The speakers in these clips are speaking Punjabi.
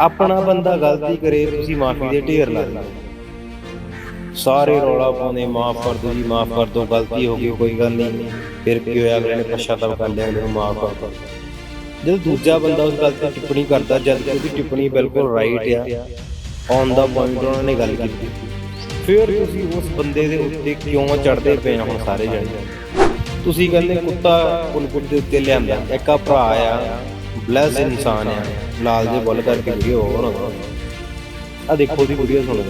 ਆਪਣਾ ਬੰਦਾ ਗਲਤੀ ਕਰੇ, ਤੁਸੀਂ ਮਾਫੀ ਦੇ ਢੇਰ ਲਾ ਦਿੰਦੇ ਸਾਰੇ ਰੌਲਾ ਪਾਉਂਦੇ, ਮਾਫ ਕਰ ਦਿਓ ਜੀ, ਮਾਫ ਕਰ ਦਿਓ, ਗਲਤੀ ਹੋ ਗਈ, ਕੋਈ ਗੱਲ ਨਹੀਂ। ਫਿਰ ਕੀ ਹੋਇਆ, ਅਗਲੇ ਨੇ ਪਛਤਾਵਾ ਕਰ ਲਿਆ, ਅਗਲੇ ਮਾਫ ਕਰ ਦਿਓ। ਜਦੋਂ ਦੂਜਾ ਬੰਦਾ ਉਸ ਗੱਲ ਤੇ ਟਿੱਪਣੀ ਕਰਦਾ, ਜਦ ਕਿ ਉਹਦੀ ਟਿੱਪਣੀ ਬਿਲਕੁਲ ਰਾਈਟ ਆ ਔਨ ਦਾ ਪੁਆਇੰਟ ਉਹਨਾਂ ਨੇ ਗੱਲ ਕੀਤੀ। ਫਿਰ ਤੁਸੀਂ ਉਸ ਬੰਦੇ ਦੇ ਉੱਤੇ ਕਿਉਂ ਚੜਦੇ ਪਏ ਹੁਣ ਸਾਰੇ ਜਣੇ? ਤੁਸੀਂ ਕਹਿੰਦੇ ਕੁੱਤਾ ਕੁਲਕੁਲ ਦੇ ਉੱਤੇ ਲਿਆਂਦਾ, ਇੱਕ ਭਰਾ ਆ ਬਲੈਸ ਇਨਸਾਨ ਆ। ਲਾਲ ਦੇ ਬੁੱਲ ਕਰਕੇ ਵੀਡੀਓ ਬਣਾਉਂਦਾ ਆ ਦੇਖੋ ਦੀ ਵੀਡੀਓ ਸੁਣੋ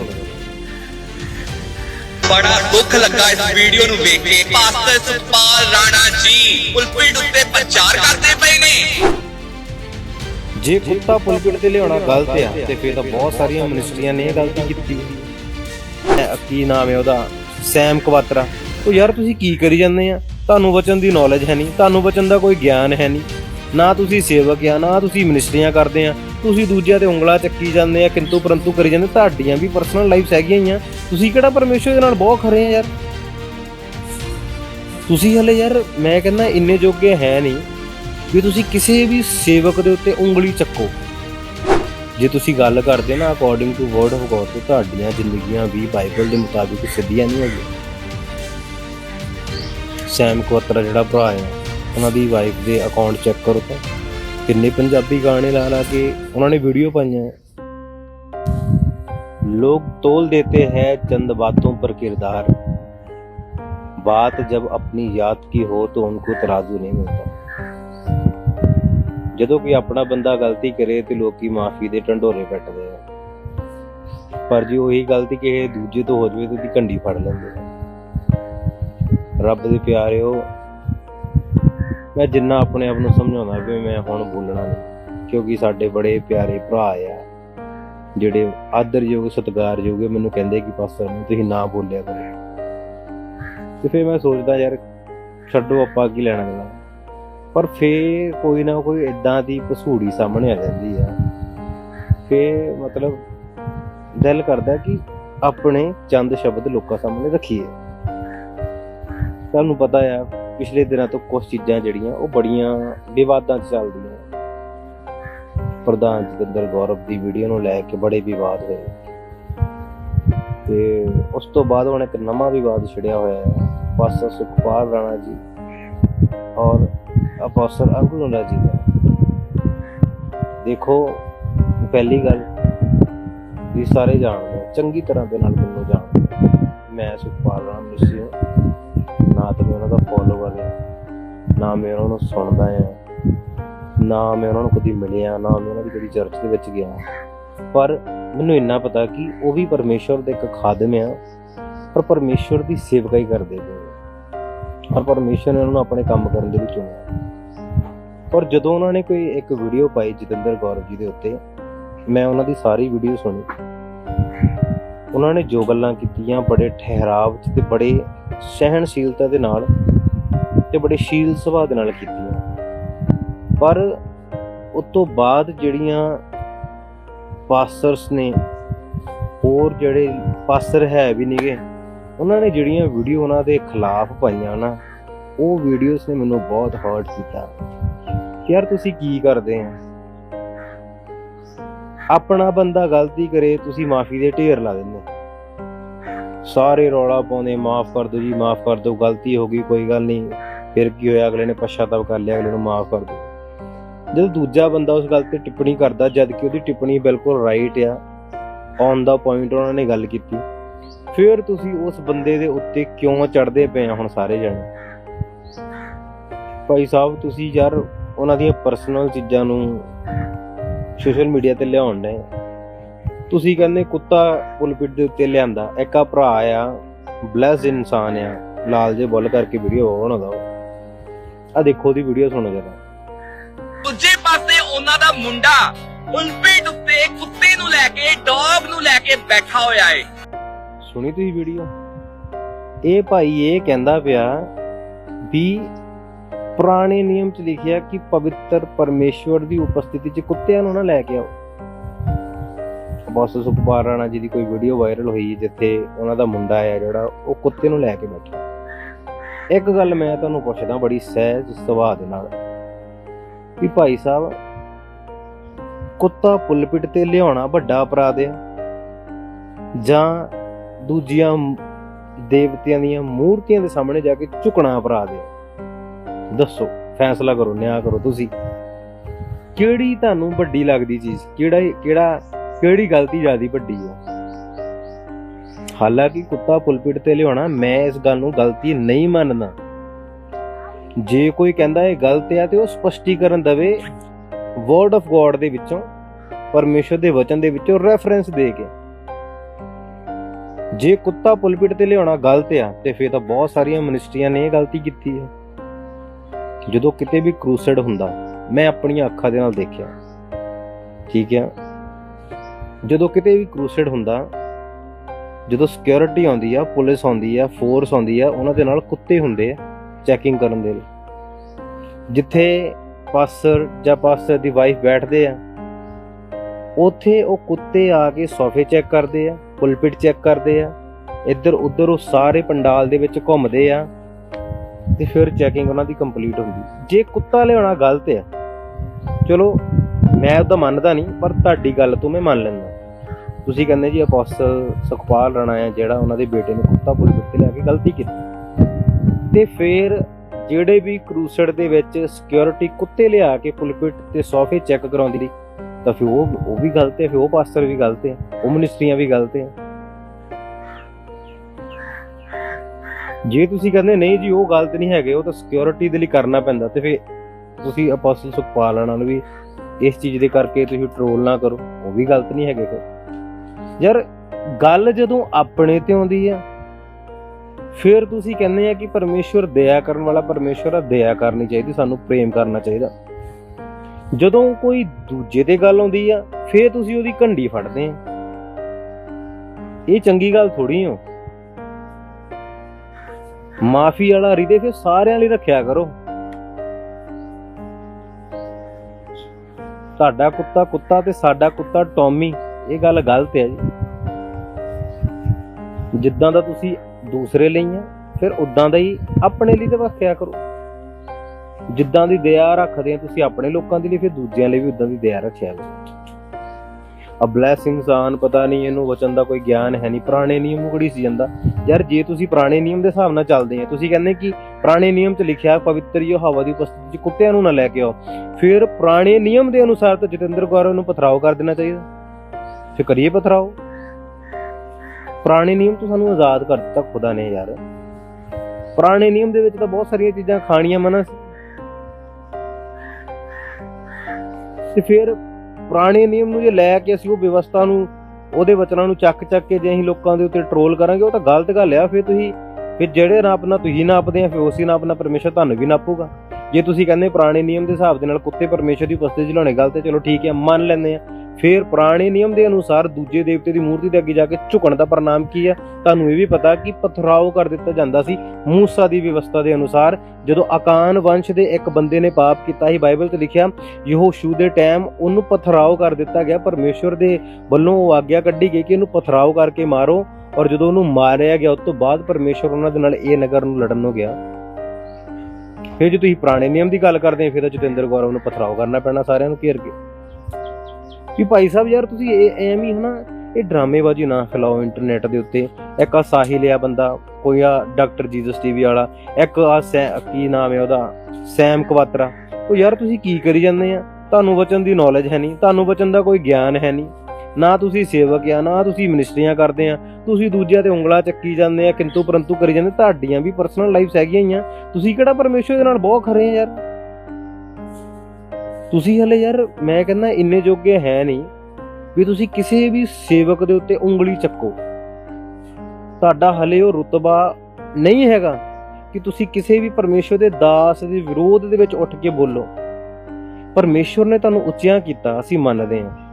ਬੜਾ ਦੁੱਖ ਲੱਗਾ ਇਸ ਵੀਡੀਓ ਨੂੰ ਵੇਖ ਕੇ। ਪਾਸਟਰ ਸੁਖਪਾਲ ਰਾਣਾ ਜੀ ਪੁਲਪਿਟ ਉੱਤੇ ਪ੍ਰਚਾਰ ਕਰਦੇ ਪਏ ਨੇ। ਜੇ ਕੁੱਤਾ ਪੁਲਪਿਟ ਤੇ ਲਿਆਉਣਾ ਗਲਤ ਆ ਤੇ ਫਿਰ ਤਾਂ ਬਹੁਤ ਸਾਰੀਆਂ ਮਿਨਿਸਟਰੀਆਂ ਨੇ ਇਹ ਗਲਤੀ ਕੀਤੀ। ਕੀ ਨਾਮ ਹੈ ਉਹਦਾ? ਸੈਮ ਕਵਾਤਰਾ। ਉਹ ਯਾਰ ਤੁਸੀਂ ਕੀ ਕਰੀ ਜਾਂਦੇ ਆ? ਤੁਹਾਨੂੰ ਬਚਨ ਦੀ ਨੌਲੇਜ ਹੈ ਨਹੀਂ ਤੁਹਾਨੂੰ ਬਚਨ ਦਾ ਕੋਈ ਗਿਆਨ ਹੈ ਨਹੀਂ। ਨਾ ਤੁਸੀਂ ਸੇਵਕ ਆ, ਨਾ ਤੁਸੀਂ ਮਿਨਿਸਟਰੀਆਂ ਕਰਦੇ ਆ। ਤੁਸੀਂ ਦੂਜਿਆਂ ਤੇ ਉਂਗਲਾਂ ਚੱਕੀ ਜਾਂਦੇ ਆ, ਕਿੰਤੂ ਪਰੰਤੂ ਕਰੀ ਜਾਂਦੇ, ਤੁਹਾਡੀਆਂ ਵੀ ਪਰਸਨਲ ਲਾਈਫਸ ਹੈਗੀਆਂ ਹੀ ਆ। ਤੁਸੀਂ ਕਿਹੜਾ ਪਰਮੇਸ਼ਰ ਦੇ ਨਾਲ ਬਹੁਤ ਖਰੇ ਆ ਯਾਰ? ਤੁਸੀਂ ਹਲੇ ਯਾਰ, ਮੈਂ ਕਹਿੰਦਾ ਇੰਨੇ ਜੋਗੇ ਹੈ ਨਹੀਂ ਵੀ ਤੁਸੀਂ ਕਿਸੇ ਵੀ ਸੇਵਕ ਦੇ ਉੱਤੇ ਉਂਗਲੀ ਚੱਕੋ। ਜੇ ਤੁਸੀਂ ਗੱਲ ਕਰਦੇ ਨਾ according to word of God ਤੇ ਤੁਹਾਡੀਆਂ ਜ਼ਿੰਦਗੀਆਂ ਵੀ ਬਾਈਬਲ ਦੇ ਮੁਤਾਬਿਕ ਸਿੱਧੀਆਂ ਨਹੀਂ ਹੈਗੀਆਂ। ਸੈਮ ਕੋਤਰਾ ਜਿਹੜਾ ਭਰਾ ਆ ਉਹਨਾਂ ਦੀ ਵਾਈਫ ਦੇ ਅਕਾਊਂਟ ਚੈੱਕ ਕਰੋ ਤਾਂ ਕਿੰਨੇ ਪੰਜਾਬੀ ਗਾਣੇ ਲਾ ਲਾ ਕੇ ਉਹਨਾਂ ਨੇ ਵੀਡੀਓ ਪਾਈਆਂ ਹੈ। लोग तोल देते हैं चंद बातों पर किरदार बात जब अपनी याद की हो तो उनको तराजू नहीं मिलता ਜਦੋਂ ਕੋਈ ਆਪਣਾ ਬੰਦਾ ਗਲਤੀ ਕਰੇ ਤੇ ਲੋਕੀ ਮਾਫੀ ਦੇ ਢੰਡੋਰੇ ਪਿੱਟਦੇ ਆ ਪਰ ਜੇ ਉਹੀ ਗਲਤੀ ਕਿਸੇ ਦੂਜੇ ਤੋਂ ਹੋ ਜਵੇ ਤੇ ਉਹਦੀ ਕੰਡੀ ਫੜ ਲੈਂਦੇ ਆ ਰੱਬ ਦੇ ਪਿਆਰਿਓ ਮੈਂ ਜਿੰਨਾ ਆਪਣੇ ਆਪ ਨੂੰ ਸਮਝਾਉਂਦਾ ਵੀ ਮੈਂ ਹੁਣ ਬੋਲਣਾ ਨਹੀਂ, ਕਿਉਂਕਿ ਸਾਡੇ ਬੜੇ ਪਿਆਰੇ ਭਰਾ ਆ। ਜਿਹੜੇ ਆਦਰਯੋਗ, ਸਤਿਕਾਰਯੋਗ ਮੈਨੂੰ ਕਹਿੰਦੇ ਕਿ, ਪਾਸਟਰ ਨੂੰ ਤੁਸੀਂ ਨਾ ਬੋਲਿਆ ਕਰੋ। ਤੇ ਫਿਰ ਮੈਂ ਸੋਚਦਾ, ਯਾਰ, ਛੱਡੋ ਆਪਾਂ ਕੀ ਲੈਣਾ ਦੇਣਾ? ਪਰ ਫੇਰ ਕੋਈ ਨਾ ਕੋਈ ਇਦਾਂ ਦੀ ਪਸੂੜੀ ਸਾਹਮਣੇ ਆ ਜਾਂਦੀ ਆ। ਫੇਰ ਮਤਲਬ ਦਿਲ ਕਰਦਾ ਕਿ ਆਪਣੇ ਚੰਦ ਸ਼ਬਦ ਲੋਕਾਂ ਸਾਹਮਣੇ ਰੱਖੀਏ। ਤੁਹਾਨੂੰ ਪਤਾ ਆ ਪਿਛਲੇ ਦਿਨਾਂ ਤੋਂ ਕੁਝ ਚੀਜ਼ਾਂ ਜਿਹੜੀਆਂ ਉਹ ਬੜੀਆਂ ਵਿਵਾਦਾਂ 'ਚ ਚੱਲਦੀਆਂ। ਪ੍ਰਧਾਨ ਜਤਿੰਦਰ ਗੌਰਵ ਦੀ ਵੀਡੀਓ ਨੂੰ ਲੈ ਕੇ ਬੜੇ ਵਿਵਾਦ ਹੋਏ। ਤੇ ਉਸ ਤੋਂ ਬਾਅਦ ਹੁਣ ਇੱਕ ਨਵਾਂ ਵਿਵਾਦ ਛਿੜਿਆ ਹੋਇਆ ਹੈ। ਪਾਸਟਰ ਸੁਖਪਾਲ ਰਾਣਾ ਜੀ ਔਰ ਅਪੋਸਟਲ ਅਬਦੁੱਲਾ ਜੀ। ਦਾ ਦੇਖੋ, ਪਹਿਲੀ ਗੱਲ ਵੀ ਸਾਰੇ ਜਾਣਦੇ ਚੰਗੀ ਤਰ੍ਹਾਂ ਦੇ ਨਾਲ ਮੈਨੂੰ ਜਾਣਦੇ ਮੈਂ ਸੁਖਪਾਲ ਰਾਣਾ ਮਿਸੀ ਨਾ ਤਾਂ ਮੈਂ ਉਹਨਾਂ ਦਾ ਫੋਲੋਵਰ ਹਾਂ ਨਾ ਮੈਂ ਉਹਨਾਂ ਨੂੰ ਸੁਣਦਾ ਆ। ਨਾ ਮੈਂ ਉਹਨਾਂ ਨੂੰ ਕਦੀ ਮਿਲਿਆ, ਨਾ ਮੈਂ ਉਹਨਾਂ ਦੀ ਕਦੀ ਚਰਚ ਦੇ ਵਿੱਚ ਗਿਆ। ਪਰ ਮੈਨੂੰ ਇੰਨਾ ਪਤਾ ਕਿ ਉਹ ਵੀ ਪਰਮੇਸ਼ਵਰ ਦੇ ਇੱਕ ਖਾਦਮ ਆ, ਪਰ ਪਰਮੇਸ਼ਵਰ ਦੀ ਹੀ ਕਰਦੇ ਪਏ ਔਰ ਪਰਮੇਸ਼ਵਰ ਨੇ ਉਹਨਾਂ ਨੂੰ ਆਪਣੇ ਕੰਮ ਕਰਨ ਦੇ ਲਈ ਚੁਣਿਆ। ਔਰ ਜਦੋਂ ਉਹਨਾਂ ਨੇ ਕੋਈ ਇੱਕ ਵੀਡੀਓ ਪਾਈ ਜਤਿੰਦਰ ਗੌਰਵ ਜੀ ਦੇ ਉੱਤੇ, ਮੈਂ ਉਹਨਾਂ ਦੀ ਸਾਰੀ ਵੀਡੀਓ ਸੁਣੀ। ਉਹਨਾਂ ਨੇ ਜੋ ਗੱਲਾਂ ਕੀਤੀਆਂ ਬੜੇ ਠਹਿਰਾਵ 'ਚ ਤੇ ਬੜੇ ਸਹਿਣਸ਼ੀਲਤਾ ਦੇ ਨਾਲ ਤੇ ਬੜੇ ਸ਼ੀਲ ਸੁਭਾਅ ਦੇ ਨਾਲ ਕੀਤੀਆਂ। ਪਰ ਉਸ ਤੋਂ ਬਾਅਦ ਜਿਹੜੀਆਂ ਪਾਸਰਸ ਨੇ, ਹੋਰ ਜਿਹੜੇ ਪਾਸਰ ਹੈ ਵੀ ਨਹੀਂਗੇ ਉਹਨਾਂ ਨੇ ਜਿਹੜੀਆਂ ਵੀਡੀਓ ਉਹਨਾਂ ਦੇ ਖਿਲਾਫ ਪਾਈਆਂ ਨਾ, ਉਹ ਵੀਡੀਓਜ਼ ਨੇ ਮੈਨੂੰ ਬਹੁਤ ਹਰਟ ਕੀਤਾ। ਯਾਰ ਤੁਸੀਂ ਕੀ ਕਰਦੇ ਆ? ਆਪਣਾ ਬੰਦਾ ਗਲਤੀ ਕਰੇ, ਤੁਸੀਂ ਮਾਫੀ ਦੇ ਢੇਰ ਲਾ ਦਿੰਦੇ ਸਾਰੇ ਰੌਲਾ ਪਾਉਂਦੇ, ਮਾਫ ਕਰ ਦਿਓ ਜੀ, ਮਾਫ ਕਰ ਦਿਓ, ਗਲਤੀ ਹੋ ਗਈ, ਕੋਈ ਗੱਲ ਨਹੀਂ। ਫਿਰ ਕੀ ਹੋਇਆ, ਅਗਲੇ ਨੇ ਪਛਤਾਵਾ ਕਰ ਲਿਆ, ਅਗਲੇ ਨੂੰ ਮਾਫ ਕਰ ਦਿਓ। ਜਦੋਂ ਦੂਜਾ ਬੰਦਾ ਉਸ ਗੱਲ ਤੇ ਟਿੱਪਣੀ ਕਰਦਾ, ਜਦ ਕਿ ਉਹਦੀ ਟਿੱਪਣੀ ਬਿਲਕੁਲ ਰਾਈਟ ਆ ਔਨ ਦਾ ਪੁਆਇੰਟ ਉਹਨਾਂ ਨੇ ਗੱਲ ਕੀਤੀ। ਫਿਰ ਤੁਸੀਂ ਉਸ ਬੰਦੇ ਦੇ ਉੱਤੇ ਕਿਉਂ ਚੜਦੇ ਪਏ ਆ ਹੁਣ ਸਾਰੇ ਜਣੇ? ਭਾਈ ਸਾਹਿਬ, ਤੁਸੀਂ ਯਾਰ ਉਹਨਾਂ ਦੀਆਂ ਪਰਸਨਲ ਚੀਜ਼ਾਂ ਨੂੰ ਸੋਸ਼ਲ ਮੀਡੀਆ ਤੇ ਲਿਆਉਣ ਨੇ ਤੁਸੀਂ ਕਹਿੰਦੇ ਕੁੱਤਾ ਪੁਲਪਿਟ ਦੇ ਉੱਤੇ ਲਿਆਂਦਾ। ਇੱਕ ਭਰਾ ਆ ਬਲੈਸ ਇਨਸਾਨ ਆ। ਲਾਲ ਜੇ ਬੁੱਲ ਕਰਕੇ ਵੀਡੀਓ ਬਣਾਉਂਦਾ ਆ ਦੇਖੋ ਉਹਦੀ ਵੀਡੀਓ ਸੁਣੋ ਜਰਾ। ਦੂਜੇ ਪਾਸੇ ਉਹਨਾਂ ਦਾ ਮੁੰਡਾ ਪੁਲਪਿਟ ਉੱਤੇ ਕੁੱਤੇ ਨੂੰ ਲੈ ਕੇ ਡੌਗ ਨੂੰ ਲੈ ਕੇ ਬੈਠਾ ਹੋਇਆ ਏ। ਸੁਣੀ ਤੁਸੀਂ ਵੀਡੀਓ ਇਹ ਭਾਈ ਇਹ ਕਹਿੰਦਾ ਪਿਆ ਵੀ ਪੁਰਾਣੇ ਨਿਯਮ ਚ ਲਿਖਿਆ ਕਿ ਪਵਿੱਤਰ ਪਰਮੇਸ਼ਵਰ ਦੀ ਉਪਸਥਿਤੀ ਚ ਕੁੱਤਿਆਂ ਨੂੰ ਨਾ ਲੈ ਕੇ ਆਓ। ਬਸ ਸੁਖਪਾਲ ਰਾਣਾ ਜੀ ਦੀ ਕੋਈ ਵੀਡੀਓ ਵਾਇਰਲ ਹੋਈ ਜਿੱਥੇ ਉਹਨਾਂ ਦਾ ਮੁੰਡਾ ਆ ਜਿਹੜਾ, ਉਹ ਕੁੱਤੇ ਨੂੰ ਲੈ ਕੇ ਬੈਠਾ। ਇੱਕ ਗੱਲ ਮੈਂ ਤੁਹਾਨੂੰ ਪੁੱਛਦਾ, ਬੜੀ ਸਹਿਜ ਸੁਭਾਅ ਦੇ ਨਾਲ। ਵੀ ਭਾਈ ਸਾਹਿਬ, ਕੁੱਤਾ ਪੁਲਪਿਟ ਤੇ ਲਿਆਉਣਾ ਵੱਡਾ ਅਪਰਾਧ ਹੈ ਜਾਂ ਦੂਜੀਆਂ ਦੇਵਤਿਆਂ ਦੀਆਂ ਮੂਰਤੀਆਂ ਦੇ ਸਾਹਮਣੇ ਜਾ ਕੇ ਝੁਕਣਾ ਅਪਰਾਧ ਹੈ ਦੱਸੋ, ਫੈਸਲਾ ਕਰੋ, ਨਿਆਂ ਕਰੋ ਤੁਸੀਂ। ਕਿਹੜੀ ਤੁਹਾਨੂੰ ਵੱਡੀ ਲੱਗਦੀ ਚੀਜ਼? ਕਿਹੜਾ ਕਿਹੜਾ ਕਿਹੜੀ ਗਲਤੀ ਜ਼ਿਆਦੀ ਵੱਡੀ ਹੈ? ਹਾਲਾਂਕਿ ਕੁੱਤਾ ਪੁਲਪਿਟ ਤੇ ਲਿਆਉਣਾ, ਮੈਂ ਇਸ ਗੱਲ ਨੂੰ ਗਲਤੀ ਨਹੀਂ ਮੰਨਦਾ। ਜੇ ਕੋਈ ਕਹਿੰਦਾ ਇਹ ਗਲਤ ਹੈ ਤੇ ਉਹ ਸਪਸ਼ਟੀਕਰਨ ਦਵੇ ਵਰਡ ਆਫ ਗੋਡ ਦੇ ਵਿੱਚੋਂ, ਪਰਮੇਸ਼ਰ ਦੇ ਵਚਨ ਦੇ ਵਿੱਚੋਂ ਰੈਫਰੈਂਸ ਦੇ ਕੇ। ਜੇ ਕੁੱਤਾ ਪੁਲਪਿਟ ਤੇ ਲਿਆਉਣਾ ਗਲਤ ਆ, ਤੇ ਫੇਰ ਤਾਂ ਬਹੁਤ ਸਾਰੀਆਂ ਮਿਨਿਸਟਰੀਆਂ ਨੇ ਇਹ ਗਲਤੀ ਕੀਤੀ ਹੈ। ਜਦੋਂ ਕਿਤੇ ਵੀ ਕਰੂਸਡ ਹੁੰਦਾ, ਮੈਂ ਆਪਣੀਆਂ ਅੱਖਾਂ ਦੇ ਨਾਲ ਦੇਖਿਆ। ਠੀਕ ਹੈ? ਜਦੋਂ ਕਿਤੇ ਵੀ ਕਰੂਸਡ ਹੁੰਦਾ, ਜਦੋਂ ਸਿਕਿਉਰਿਟੀ ਆਉਂਦੀ ਆ ਪੁਲਿਸ ਆਉਂਦੀ ਆ ਫੋਰਸ ਆਉਂਦੀ ਆ, ਉਹਨਾਂ ਦੇ ਨਾਲ ਕੁੱਤੇ ਹੁੰਦੇ ਆ ਚੈਕਿੰਗ ਕਰਨ ਦੇ ਲਈ। ਜਿੱਥੇ ਪਾਸਰ ਜਾਂ ਪਾਸਰ ਦੀ ਵਾਈਫ ਬੈਠਦੇ ਆ, ਉੱਥੇ ਉਹ ਕੁੱਤੇ ਆ ਕੇ ਸੋਫੇ ਚੈੱਕ ਕਰਦੇ ਆ ਪੁਲਪਿਟ ਚੈੱਕ ਕਰਦੇ ਆ ਇੱਧਰ ਉੱਧਰ ਉਹ ਸਾਰੇ ਪੰਡਾਲ ਦੇ ਵਿੱਚ ਘੁੰਮਦੇ ਆ ਤੇ ਫਿਰ ਚੈਕਿੰਗ ਉਹਨਾਂ ਦੀ ਕੰਪਲੀਟ ਹੁੰਦੀ ਜੇ ਕੁੱਤਾ ਲਿਆਉਣਾ ਗਲਤ ਹੈ ਚਲੋ ਮੈਂ ਉਹਦਾ ਮੰਨਦਾ ਨਹੀਂ, ਪਰ ਤੁਹਾਡੀ ਗੱਲ ਤੋਂ ਮੈਂ ਮੰਨ ਲੈਂਦਾ। ਤੁਸੀਂ ਕਹਿੰਦੇ ਜੀ ਅਪੋਸਲ ਸੁਖਪਾਲ ਰਾਣਾ ਹੈ ਜਿਹੜਾ ਉਹਨਾਂ ਦੇ ਬੇਟੇ ਨੇ ਕੁੱਤਾ ਪੁਲਪਿਟ ਤੇ ਲਿਆ ਕੇ ਗਲਤੀ ਕੀਤੀ। ਤੇ ਫਿਰ ਜਿਹੜੇ ਵੀ ਕਰੂਸੜ ਦੇ ਵਿੱਚ ਸਿਕਿਉਰਿਟੀ ਕੁੱਤੇ ਲਿਆ ਕੇ ਪੁਲਪਿਟ ਤੇ ਸੋਫੇ ਚੈੱਕ ਕਰਾਉਂਦੀ ਰਹੀ, ਤਾਂ ਫਿਰ ਉਹ ਉਹ ਵੀ ਗਲਤ ਹੈ ਫਿਰ ਉਹ ਪਾਸਟਰ ਵੀ ਗਲਤ ਹੈ ਉਹ ਮਿਨਿਸਟਰੀਆਂ ਵੀ ਗਲਤ ਹੈ ਜੇ ਤੁਸੀਂ ਕਹਿੰਦੇ ਨਹੀਂ ਜੀ, ਉਹ ਗਲਤ ਨਹੀਂ ਹੈਗੇ, ਉਹ ਤਾਂ ਸਿਕਿਉਰਿਟੀ ਦੇ ਲਈ ਕਰਨਾ ਪੈਂਦਾ ਤੇ ਫਿਰ ਤੁਸੀਂ ਅਪੋਸਲ ਸੁਖਪਾਲ ਰਾਣਾ ਨੂੰ ਵੀ ਇਸ ਚੀਜ਼ ਦੇ ਕਰਕੇ ਤੁਸੀਂ ਟਰੋਲ ਨਾ ਕਰੋ, ਉਹ ਵੀ ਗਲਤ ਨਹੀਂ ਹੈਗੇ ਫਿਰ। ਯਾਰ, ਗੱਲ ਜਦੋਂ ਆਪਣੇ ਤੇ ਆਉਂਦੀ ਆ, ਫਿਰ ਤੁਸੀਂ ਕਹਿੰਦੇ ਆ ਕਿ ਪਰਮੇਸ਼ਵਰ ਦਇਆ ਕਰਨ ਵਾਲਾ ਪਰਮੇਸ਼ਵਰ ਆ, ਦਇਆ ਕਰਨੀ ਚਾਹੀਦੀ, ਸਾਨੂੰ ਪ੍ਰੇਮ ਕਰਨਾ ਚਾਹੀਦਾ। ਜਦੋਂ ਕੋਈ ਦੂਜੇ ਤੇ ਗੱਲ ਆਉਂਦੀ ਆ, ਫਿਰ ਤੁਸੀਂ ਉਹਦੀ ਘੰਡੀ ਫੜਦੇ ਆ। ਇਹ ਚੰਗੀ ਗੱਲ ਥੋੜੀ ਹੋ ਮਾਫੀ ਵਾਲਾ ਰਿਦੇ ਫਿਰ ਸਾਰਿਆਂ ਲਈ ਰੱਖਿਆ ਕਰੋ। ਤੁਹਾਡਾ ਕੁੱਤਾ ਕੁੱਤਾ ਤੇ ਸਾਡਾ ਕੁੱਤਾ ਟੌਮੀ, ਇਹ ਗੱਲ ਗਲਤ ਹੈ ਜੀ। ਜਿੱਦਾਂ ਦਾ ਤੁਸੀਂ ਦੂਸਰੇ ਲਈ ਆ, ਫਿਰ ਉਦਾਂ ਦਾ ਹੀ ਆਪਣੇ ਲਈ ਤੇ ਰੱਖਿਆ ਕਰੋ। ਜਿੱਦਾਂ ਦੀ ਦਇਆ ਰੱਖਦੇ ਆ, ਤੁਸੀਂ ਆਪਣੇ ਲੋਕਾਂ ਦੇ ਲਈ, ਫਿਰ ਦੂਜਿਆਂ ਲਈ ਵੀ ਉਦਾਂ ਦੀ ਦਇਆ ਰੱਖਿਆ ਕਰੋ। ਅ ਬਲੈਸ ਇਨਸਾਨ ਪਤਾ ਨਹੀਂ ਇਹਨੂੰ ਵਚਨ ਦਾ ਕੋਈ ਗਿਆਨ ਹੈ ਨਹੀਂ, ਪੁਰਾਣੇ ਨਿਯਮ ਨੂੰ ਘੜੀ ਸੀ ਜਾਂਦਾ? ਯਾਰ ਜੇ ਤੁਸੀਂ ਪੁਰਾਣੇ ਨਿਯਮ ਦੇ ਹਿਸਾਬ ਨਾਲ ਚੱਲਦੇ ਆ, ਤੁਸੀਂ ਕਹਿੰਦੇ ਕਿ ਪੁਰਾਣੇ ਨਿਯਮ 'ਚ ਲਿਖਿਆ ਪਵਿੱਤਰ ਯੋ ਦੀ ਉਪਸਥਿਤੀ 'ਚ ਕੁੱਤਿਆਂ ਨੂੰ ਨਾ ਲੈ ਕੇ ਆਓ। ਫਿਰ ਪੁਰਾਣੇ ਨਿਯਮ ਦੇ ਅਨੁਸਾਰ ਤਾਂ ਜਤਿੰਦਰ ਗੌਰਵ ਨੂੰ ਪਥਰਾਓ ਕਰ ਦੇਣਾ ਚਾਹੀਦਾ। ਫਿਰ ਕਰੀਏ ਪਥਰਾਓ? ਪੁਰਾਣੇ ਨਿਯਮ ਤੋਂ ਸਾਨੂੰ ਆਜ਼ਾਦ ਕਰ ਦਿੱਤਾ ਖੁਦਾ ਨੇ ਯਾਰ। ਪੁਰਾਣੇ ਨਿਯਮ ਦੇ ਵਿੱਚ ਤਾਂ ਬਹੁਤ ਸਾਰੀਆਂ ਚੀਜ਼ਾਂ ਖਾਣੀਆਂ ਮਨਾ ਸੀ। ਤੇ ਫਿਰ ਪੁਰਾਣੇ ਨਿਯਮ ਨੂੰ ਜੇ ਲੈ ਕੇ ਅਸੀਂ ਉਹ ਵਿਵਸਥਾ ਨੂੰ, ਉਹਦੇ ਵਚਨਾਂ ਨੂੰ ਚੱਕ ਚੱਕ ਕੇ ਜੇ ਅਸੀਂ ਲੋਕਾਂ ਦੇ ਉੱਤੇ ਟਰੋਲ ਕਰਾਂਗੇ, ਉਹ ਤਾਂ ਗਲਤ ਗੱਲ ਆ, ਫਿਰ ਤੁਸੀਂ, ਫਿਰ ਜਿਹੜੇ ਨਾਪ ਨਾਲ ਤੁਸੀਂ ਨਾਪਦੇ ਆ, ਫਿਰ ਉਸੇ ਨਾਪ ਨਾਲ ਪਰਮੇਸ਼ਰ ਤੁਹਾਨੂੰ ਵੀ ਨਾਪੂਗਾ। ਜੇ ਤੁਸੀਂ ਕਹਿੰਦੇ ਪੁਰਾਣੇ ਨਿਯਮ ਦੇ ਹਿਸਾਬ ਦੇ ਨਾਲ ਕੁੱਤੇ ਪਰਮੇਸ਼ਰ ਦੀ ਉਪਸਥਿਤੀ 'ਚ ਲਾਉਣੇ ਗਲਤ ਹੈ, ਚਲੋ ਠੀਕ ਹੈ, ਮੰਨ ਲੈਂਦੇ ਆ ਫਿਰ ਪੁਰਾਣੇ ਨਿਯਮ ਦੇ ਅਨੁਸਾਰ ਦੂਜੇ ਦੇਵਤੇ ਦੀ ਮੂਰਤੀ ਦੇ ਅੱਗੇ ਜਾ ਕੇ ਝੁਕਣ ਦਾ ਪ੍ਰਣਾਮ ਕੀ ਹੈ? ਤੁਹਾਨੂੰ ਇਹ ਵੀ ਪਤਾ ਕਿ ਪਥਰਾਓ ਕਰ ਦਿੱਤਾ ਜਾਂਦਾ ਸੀ ਮੂਸਾ ਦੀ ਵਿਵਸਥਾ ਦੇ ਅਨੁਸਾਰ, ਜਦੋਂ ਆਕਾਨ ਵੰਸ਼ ਦੇ ਇੱਕ ਬੰਦੇ ਨੇ ਪਾਪ ਕੀਤਾ ਸੀ, ਬਾਈਬਲ 'ਚ ਲਿਖਿਆ, ਯਹੋਸ਼ੂ ਦੇ ਟਾਈਮ ਉਹਨੂੰ ਪਥਰਾਓ ਕਰ ਦਿੱਤਾ ਗਿਆ ਪਰਮੇਸ਼ਵਰ ਦੇ ਵੱਲੋਂ ਉਹ ਆਗਿਆ ਕੱਢੀ ਗਈ ਕਿ ਇਹਨੂੰ ਪਥਰਾਓ ਕਰਕੇ ਮਾਰੋ ਔਰ ਜਦੋਂ ਉਹਨੂੰ ਮਾਰਿਆ ਗਿਆ, ਉਸ ਤੋਂ ਬਾਅਦ ਪਰਮੇਸ਼ਵਰ ਉਹਨਾਂ ਦੇ ਨਾਲ ਇਹ ਨਗਰ ਨੂੰ ਲੜਨ ਨੂੰ ਗਿਆ। ਫਿਰ ਜੇ ਤੁਸੀਂ ਪੁਰਾਣੇ ਨਿਯਮ ਦੀ ਗੱਲ ਕਰਦੇ ਆ ਫਿਰ ਤਾਂ ਜਤਿੰਦਰ ਗੌਰਵ ਨੂੰ ਪਥਰਾਓ ਕਰਨਾ ਪੈਣਾ ਸਾਰਿਆਂ ਨੂੰ ਘੇਰ ਕੇ। ਵੀ ਭਾਈ ਸਾਹਿਬ ਯਾਰ, ਤੁਸੀਂ ਇਹ ਐਵੇਂ ਹੀ ਹਨਾ, ਇਹ ਡਰਾਮੇਬਾਜ਼ੀ ਨਾ ਫੈਲਾਓ ਇੰਟਰਨੈਟ ਦੇ ਉੱਤੇ। ਇੱਕ ਆ ਸਾਹਿਲ ਆ ਬੰਦਾ, ਕੋਈ ਆ ਡਾਕਟਰ ਜੀਸਸ ਟੀਵੀ ਵਾਲਾ, ਇੱਕ ਆ ਸੈ- ਕੀ ਨਾਮ ਹੈ ਉਹਦਾ, ਸੈਮ ਕਵਾਤਰਾ। ਉਹ ਯਾਰ ਤੁਸੀਂ ਕੀ ਕਰੀ ਜਾਂਦੇ ਆ? ਤੁਹਾਨੂੰ ਵਚਨ ਦੀ ਨੌਲੇਜ ਹੈ ਨਹੀਂ, ਤੁਹਾਨੂੰ ਵਚਨ ਦਾ ਕੋਈ ਗਿਆਨ ਹੈ ਨਹੀਂ। ਨਾ ਤੁਸੀਂ ਸੇਵਕ ਆ, ਨਾ ਤੁਸੀਂ ਮਿਨਿਸਟਰੀਆਂ ਕਰਦੇ ਆ। ਤੁਸੀਂ ਦੂਜਿਆਂ ਤੇ ਉਂਗਲਾਂ ਚੱਕੀ ਜਾਂਦੇ ਆ, ਕਿੰਤੂ ਪਰੰਤੂ ਕਰੀ ਜਾਂਦੇ, ਤੁਹਾਡੀਆਂ ਵੀ ਪਰਸਨਲ ਲਾਈਫਸ ਹੈਗੀਆਂ ਹੀ ਆ। ਤੁਸੀਂ ਕਿਹੜਾ ਪਰਮੇਸ਼ਰ ਦੇ ਨਾਲ ਬਹੁਤ ਖਰੇ ਆ ਯਾਰ। ਤੁਸੀਂ ਹਲੇ ਯਾਰ, ਮੈਂ ਕਹਿੰਦਾ ਇੰਨੇ ਜੋਗੇ ਹੈ ਨਹੀਂ ਵੀ ਤੁਸੀਂ ਕਿਸੇ ਵੀ ਸੇਵਕ ਦੇ ਉੱਤੇ ਉਂਗਲੀ ਚੱਕੋ। ਤੁਹਾਡਾ ਹਲੇ ਉਹ ਰੁਤਬਾ ਨਹੀਂ ਹੈਗਾ ਕਿ ਤੁਸੀਂ ਕਿਸੇ ਵੀ ਪਰਮੇਸ਼ਰ ਦੇ ਦਾਸ ਦੇ ਵਿਰੋਧ ਦੇ ਵਿੱਚ ਉੱਠ ਕੇ ਬੋਲੋ। ਪਰਮੇਸ਼ਰ ਨੇ ਤੁਹਾਨੂੰ ਉੱਚਿਆਂ ਕੀਤਾ, ਅਸੀਂ ਮੰਨਦੇ ਹਾਂ।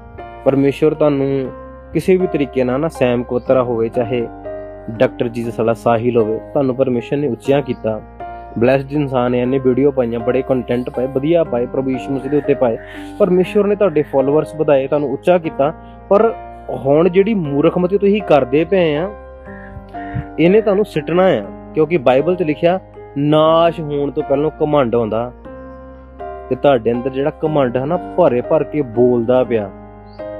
ਪਰਮੇਸ਼ਰ ਤੁਹਾਨੂੰ ਕਿਸੇ ਵੀ ਤਰੀਕੇ ਨਾਲ ਨਾ ਸੈਮ ਕੋਤਰਾ ਹੋਵੇ, ਚਾਹੇ ਡਾਕਟਰ ਜੀਸਸ ਵਾਲਾ ਸਾਹਿਲ ਹੋਵੇ, ਤੁਹਾਨੂੰ ਪਰਮੇਸ਼ਰ ਨੇ ਉੱਚਿਆਂ ਕੀਤਾ। ਬਲੈਸਡ ਇਨਸਾਨ ਹੈ ਇਹਨੇ ਵੀਡੀਓ ਪਾਈਆਂ, ਬੜੇ ਕੰਟੈਂਟ ਪਾਏ, ਵਧੀਆ ਪਾਏ, ਪ੍ਰਭੂ ਯਿਸੂ ਮਸੀਹ ਦੇ ਉੱਤੇ ਪਾਏ। ਪਰਮੇਸ਼ਰ ਨੇ ਤੁਹਾਡੇ ਫਾਲੋਅਰਸ ਵਧਾਏ, ਤੁਹਾਨੂੰ ਉੱਚਾ ਕੀਤਾ। ਪਰ ਹੁਣ ਜਿਹੜੀ ਮੂਰਖਮਤੀ ਤੁਸੀਂ ਕਰਦੇ ਪਏ ਆ, ਇਹਨੇ ਤੁਹਾਨੂੰ ਸਿੱਟਣਾ ਆ, ਕਿਉਂਕਿ ਬਾਈਬਲ 'ਚ ਲਿਖਿਆ, ਨਾਸ਼ ਹੋਣ ਤੋਂ ਪਹਿਲਾਂ ਘਮੰਡ ਆਉਂਦਾ। ਤੇ ਤੁਹਾਡੇ ਅੰਦਰ ਜਿਹੜਾ ਘਮੰਡ ਹੈ ਨਾ ਭਰੇ ਭਰ ਕੇ ਬੋਲਦਾ ਪਿਆ।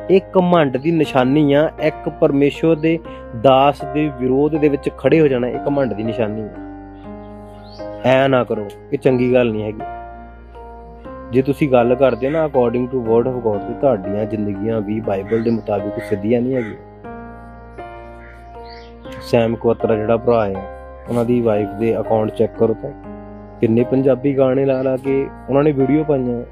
ਇਹ ਘਮੰਡ ਦੀ ਨਿਸ਼ਾਨੀ ਆ। ਇੱਕ ਪਰਮੇਸ਼ਵਰ ਦੇ ਦਾਸ ਦੇ ਵਿਰੋਧ ਦੇ ਵਿੱਚ ਖੜੇ ਹੋ ਜਾਣਾ ਇਹ ਘਮੰਡ ਦੀ ਨਿਸ਼ਾਨੀ ਆ। ਐ ਨਾ ਕਰੋ, ਇਹ ਚੰਗੀ ਗੱਲ ਨਹੀਂ ਹੈਗੀ। ਜੇ ਤੁਸੀਂ ਗੱਲ ਕਰਦੇ ਹੋ ਨਾ according to word of God ਤੇ ਤੁਹਾਡੀਆਂ ਜ਼ਿੰਦਗੀਆਂ ਵੀ ਬਾਈਬਲ ਦੇ ਮੁਤਾਬਿਕ ਸਿੱਧੀਆਂ ਨਹੀਂ ਹੈਗੀਆਂ। ਸੈਮ ਕੋਤਰਾ ਜਿਹੜਾ ਭਰਾ ਹੈ, ਉਹਨਾਂ ਦੀ ਵਾਈਫ ਦੇ ਅਕਾਊਂਟ ਚੈੱਕ ਕਰੋ ਤਾਂ। ਕਿੰਨੇ ਪੰਜਾਬੀ ਗਾਣੇ ਲਾ ਲਾ ਕੇ ਉਹਨਾਂ ਨੇ ਵੀਡੀਓ ਪਾਈਆਂ।